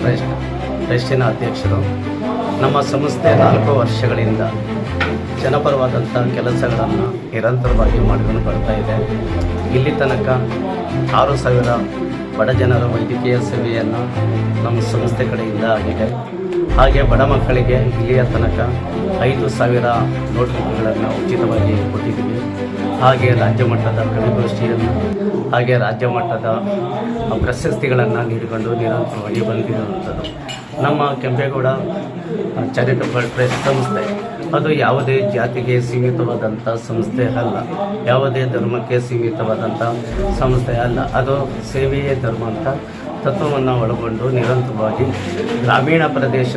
Trust ಟ್ರಸ್ಟಿನ ಅಧ್ಯಕ್ಷರು, ನಮ್ಮ ಸಂಸ್ಥೆ ನಾಲ್ಕು ವರ್ಷಗಳಿಂದ ಜನಪರವಾದಂಥ ಕೆಲಸಗಳನ್ನು ನಿರಂತರವಾಗಿ ಮಾಡಿಕೊಂಡು ಬರ್ತಾ ಇದೆ. ಇಲ್ಲಿ ತನಕ ಆರು ಸಾವಿರ ಬಡ ಜನರ ವೈದ್ಯಕೀಯ ಸೇವೆಯನ್ನು ನಮ್ಮ ಸಂಸ್ಥೆ ಕಡೆಯಿಂದ ಆಗಿದೆ. ಹಾಗೆ ಬಡ ಮಕ್ಕಳಿಗೆ ಇಲ್ಲಿಯ ತನಕ ಐದು ಸಾವಿರ ನೋಟ್ಬುಕ್ಗಳನ್ನು ಉಚಿತವಾಗಿ ಕೊಟ್ಟಿದ್ದೀವಿ ಹಾಗೆ ರಾಜ್ಯ ಮಟ್ಟದ ಕವಿಗೋಷ್ಠಿಯನ್ನು ಹಾಗೆ ರಾಜ್ಯ ಮಟ್ಟದ ಪ್ರಶಸ್ತಿಗಳನ್ನು ನೀಡಿಕೊಂಡು ನಿರಂತರವಾಗಿ ಬಂದಿರುವಂಥದ್ದು. ನಮ್ಮ ಕೆಂಪೇಗೌಡ ಚಾರಿಟಬಲ್ ಟ್ರಸ್ಟ್ ಸಂಸ್ಥೆ, ಅದು ಯಾವುದೇ ಜಾತಿಗೆ ಸೀಮಿತವಾದಂಥ ಸಂಸ್ಥೆ ಅಲ್ಲ. ಯಾವುದೇ ಧರ್ಮಕ್ಕೆ ಸೀಮಿತವಾದಂಥ ಸಂಸ್ಥೆ ಅಲ್ಲ. ಅದು ಸೇವೆಯೇ ಧರ್ಮ ಅಂತ ತತ್ವವನ್ನು ಒಳಗೊಂಡು ನಿರಂತರವಾಗಿ ಗ್ರಾಮೀಣ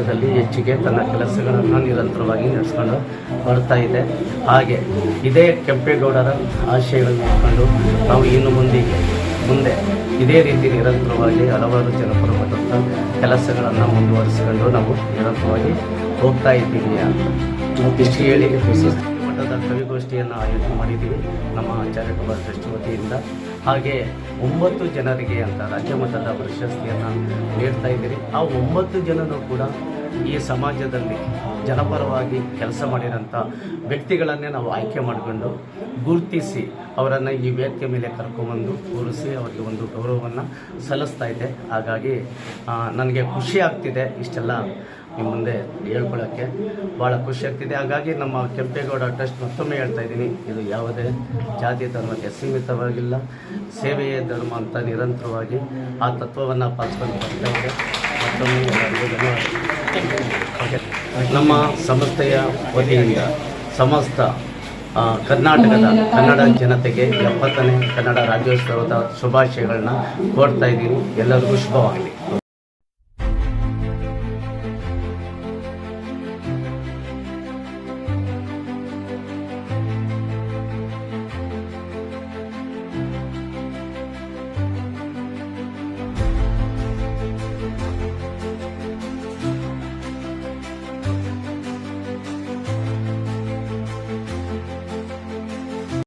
ಪ್ರದೇಶದಲ್ಲಿ ಹೆಚ್ಚಿಗೆ ತನ್ನ ಕೆಲಸಗಳನ್ನು ನಿರಂತರವಾಗಿ ನಡೆಸ್ಕೊಂಡು ಬರ್ತಾ ಇದೆ. ಹಾಗೆ ಇದೇ ಕೆಂಪೇಗೌಡರ ಆಶಯಗಳನ್ನು ಇಟ್ಕೊಂಡು ನಾವು ಇನ್ನು ಮುಂದಿಗೆ ಮುಂದೆ ಇದೇ ರೀತಿ ನಿರಂತರವಾಗಿ ಹಲವಾರು ಜನಪರವಾದಂಥ ಕೆಲಸಗಳನ್ನು ಮುಂದುವರಿಸಿಕೊಂಡು ನಾವು ನಿರಂತರವಾಗಿ ಹೋಗ್ತಾ ಇದ್ದೀವಿ ಅಂತ. ಇಷ್ಟು ಹೇಳಿ ಮಟ್ಟದ ಕವಿಗೋಷ್ಠಿಯನ್ನು ಆಯೋಜನೆ ಮಾಡಿದ್ದೀವಿ ನಮ್ಮ ಚಾರಿಟಬಲ್ ಟ್ರಸ್ಟ್ ವತಿಯಿಂದ ಹಾಗೆ ಒಂಬತ್ತು ಜನರಿಗೆ ಅಂತ ರಾಜ್ಯ ಮಟ್ಟದ ಪ್ರಶಸ್ತಿಯನ್ನು ನೀಡ್ತಾ ಇದ್ದೀರಿ. ಆ ಒಂಬತ್ತು ಜನರು ಕೂಡ ಈ ಸಮಾಜದಲ್ಲಿ ಜನಪರವಾಗಿ ಕೆಲಸ ಮಾಡಿರೋಂಥ ವ್ಯಕ್ತಿಗಳನ್ನೇ ನಾವು ಆಯ್ಕೆ ಮಾಡಿಕೊಂಡು ಗುರುತಿಸಿ ಅವರನ್ನು ಈ ವೇದಿಕೆ ಮೇಲೆ ಕರ್ಕೊಂಬಂದು ಕೂರಿಸಿ ಅವರಿಗೆ ಒಂದು ಗೌರವವನ್ನು ಸಲ್ಲಿಸ್ತಾ ಇದೆ. ಹಾಗಾಗಿ ನನಗೆ ಖುಷಿ ಆಗ್ತಿದೆ ಇಷ್ಟೆಲ್ಲ ನಿಮ್ಮ ಮುಂದೆ ಹೇಳ್ಕೊಳ್ಳೋಕ್ಕೆ. ಭಾಳ ಖುಷಿ ಆಗ್ತಿದೆ. ಹಾಗಾಗಿ ನಮ್ಮ ಕೆಂಪೇಗೌಡ ಟ್ರಸ್ಟ್ ಮತ್ತೊಮ್ಮೆ ಹೇಳ್ತಾ ಇದ್ದೀನಿ, ಇದು ಯಾವುದೇ ಜಾತಿ ಧರ್ಮಕ್ಕೆ ಸೀಮಿತವಾಗಿಲ್ಲ. ಸೇವೆಯೇ ಧರ್ಮ ಅಂತ ನಿರಂತರವಾಗಿ ಆ ತತ್ವವನ್ನು ಪಾಲಿಸ್ಕೊಂಡು ಬರ್ತಾ ಇದೆ. ಮತ್ತೊಮ್ಮೆ. ನಮ್ಮ ಸಂಸ್ಥೆಯ ವತಿಯಿಂದ ಸಮಸ್ತ ಕರ್ನಾಟಕದ ಕನ್ನಡ ಜನತೆಗೆ ಎಪ್ಪತ್ತನೇ ಕನ್ನಡ ರಾಜ್ಯೋತ್ಸವದ ಶುಭಾಶಯಗಳನ್ನ ಕೋರ್ತಾ ಇದ್ದೀನಿ ಎಲ್ಲರಿಗೂ ಶುಭವಾಗಲಿ.